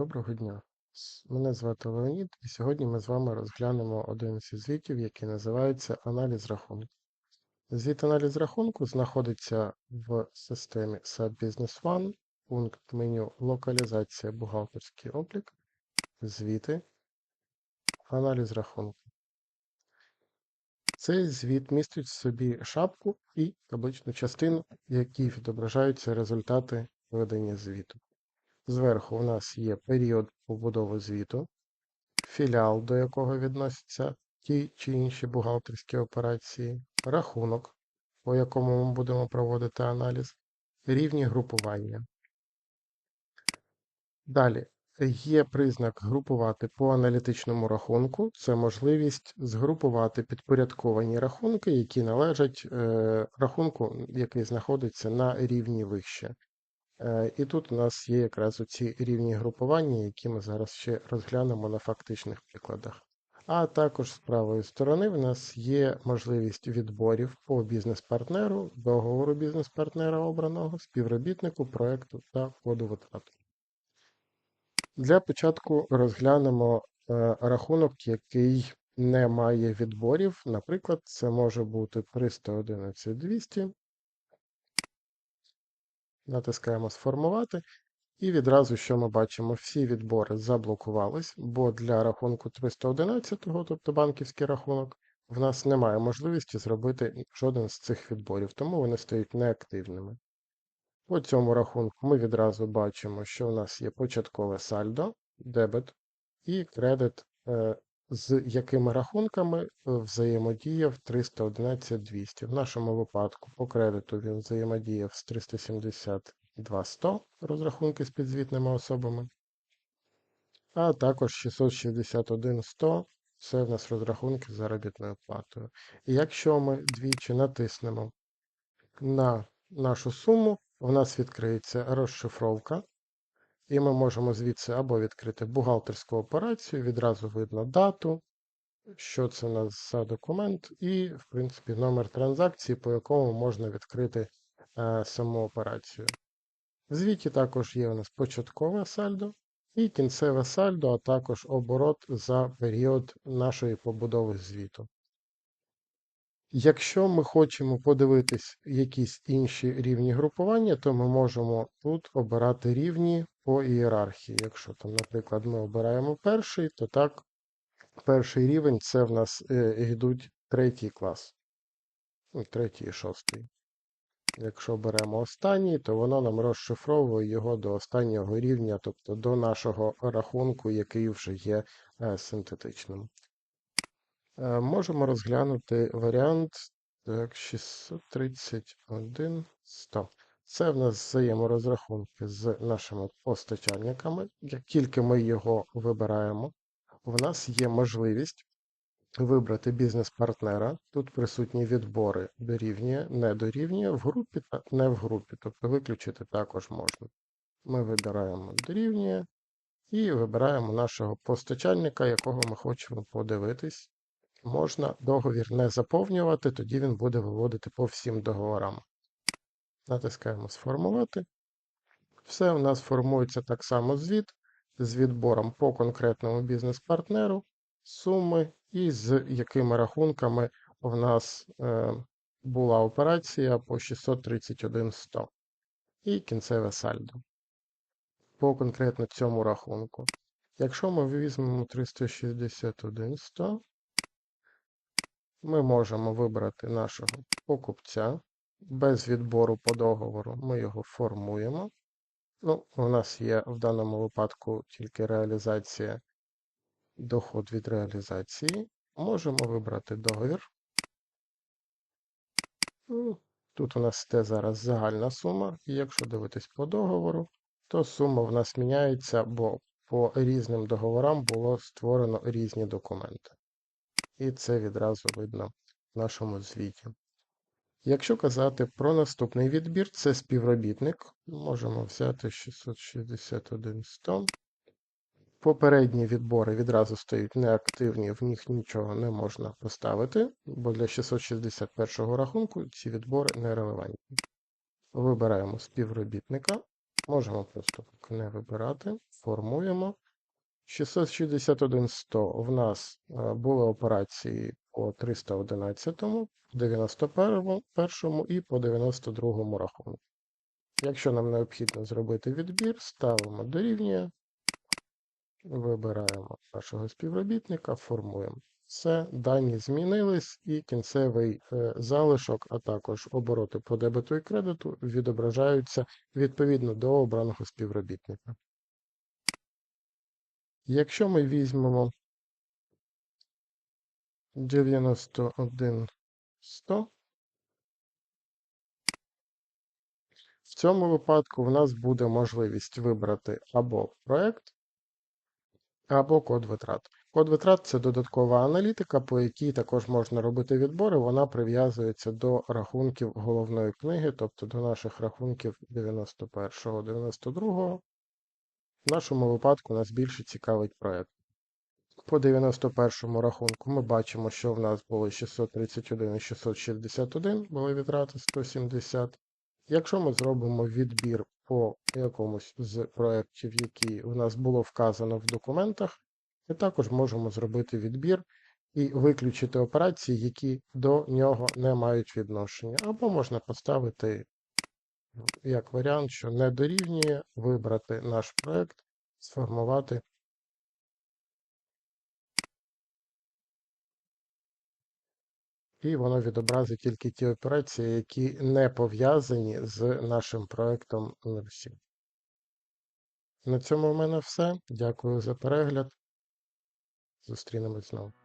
Доброго дня. Мене звати Леонід, і сьогодні ми з вами розглянемо один зі звітів, який називається Аналіз рахунку. Звіт аналіз рахунку знаходиться в системі SAP Business One, пункт меню Локалізація бухгалтерський облік, звіти, аналіз рахунку. Цей звіт містить в собі шапку і табличну частину, в якій відображаються результати ведення звіту. Зверху у нас є період побудови звіту, філіал, до якого відносяться ті чи інші бухгалтерські операції, рахунок, по якому ми будемо проводити аналіз, рівні групування. Далі є признак групувати по аналітичному рахунку. Це можливість згрупувати підпорядковані рахунки, які належать е, рахунку, який знаходиться на рівні вище. Е, І тут у нас є якраз оці рівні групування, які ми зараз ще розглянемо на фактичних прикладах. А також з правої сторони в нас є можливість відборів по бізнес-партнеру, договору бізнес-партнера обраного, співробітнику, проекту та коду витрат. Для початку розглянемо е, рахунок, який не має відборів. Наприклад, це може бути 311 200. Натискаємо Сформувати. І відразу, що ми бачимо, всі відбори заблокувались, бо для рахунку 311, тобто банківський рахунок, в нас немає можливості зробити жоден з цих відборів, тому вони стають неактивними. По цьому рахунку ми відразу бачимо, що у нас є початкове сальдо, дебет і кредит, е, з якими рахунками взаємодіяв 311 200. В нашому випадку по кредиту він взаємодіяв з 372 100 розрахунки з підзвітними особами, а також 661 100 це в нас розрахунки з заробітною платою. І якщо ми двічі натиснемо на нашу суму, в нас відкриється розшифровка, і ми можемо звідси або відкрити бухгалтерську операцію, відразу видно дату, що це у нас за документ, і, в принципі, номер транзакції, по якому можна відкрити е, саму операцію. В звіті також є у нас початкове сальдо і кінцеве сальдо, а також оборот за період нашої побудови звіту. Якщо ми хочемо подивитись якісь інші рівні групування, то ми можемо тут обирати рівні по ієрархії. Якщо там, наприклад, ми обираємо перший, то так, перший рівень це в нас е, йдуть третій клас, ну, третій і шостий. Якщо беремо останній, то воно нам розшифровує його до останнього рівня, тобто до нашого рахунку, який вже є е, синтетичним. Е, можемо розглянути варіант так, 631 100. Це в нас взаєморозрахунки з нашими постачальниками. Як тільки ми його вибираємо, в нас є можливість вибрати бізнес-партнера. Тут присутні відбори дорівнює, не дорівнює, в групі та не в групі. Тобто виключити також можна. Ми вибираємо дорівнює і вибираємо нашого постачальника, якого ми хочемо подивитись. Можна договір не заповнювати, тоді він буде виводити по всім договорам. Натискаємо Сформувати. Все, у нас формується так само звіт з відбором по конкретному бізнес-партнеру, суми і з якими рахунками в нас е, була операція по 631 100 і кінцеве сальдо. По конкретно цьому рахунку. Якщо ми візьмемо 361 100, ми можемо вибрати нашого покупця. Без відбору по договору ми його формуємо. Ну, У нас є в даному випадку тільки реалізація, доход від реалізації. Можемо вибрати договір. Ну, Тут у нас йде зараз загальна сума, і якщо дивитись по договору, то сума в нас міняється, бо по різним договорам було створено різні документи. І це відразу видно в нашому звіті. Якщо казати про наступний відбір, це співробітник. Можемо взяти 661 100. Попередні відбори відразу стають неактивні, в них нічого не можна поставити, бо для 661 рахунку ці відбори нерелевантні. Вибираємо співробітника. Можемо просто не вибирати. формуємо. 661.100 в нас е, були операції по 311, 91 і по 92 рахунку. Якщо нам необхідно зробити відбір, ставимо дорівнює, вибираємо нашого співробітника, формуємо. Все, дані змінились, і кінцевий е, залишок, а також обороти по дебету і кредиту відображаються відповідно до обраного співробітника. Якщо ми візьмемо 91 100, в цьому випадку в нас буде можливість вибрати або проект, або код витрат. Код витрат це додаткова аналітика, по якій також можна робити відбори. Вона прив'язується до рахунків головної книги, тобто до наших рахунків 91-го, 92-го. В нашому випадку нас більше цікавить проект. По 91 рахунку ми бачимо, що в нас було 631 і 661, були витрати 170. Якщо ми зробимо відбір по якомусь з проєктів, які в нас було вказано в документах, ми також можемо зробити відбір і виключити операції, які до нього не мають відношення. Або можна поставити як варіант, що не дорівнює, вибрати наш проєкт, сформувати. І воно відобразить тільки ті операції, які не пов'язані з нашим проєктом 07. На цьому в мене все. Дякую за перегляд. Зустрінемось знову.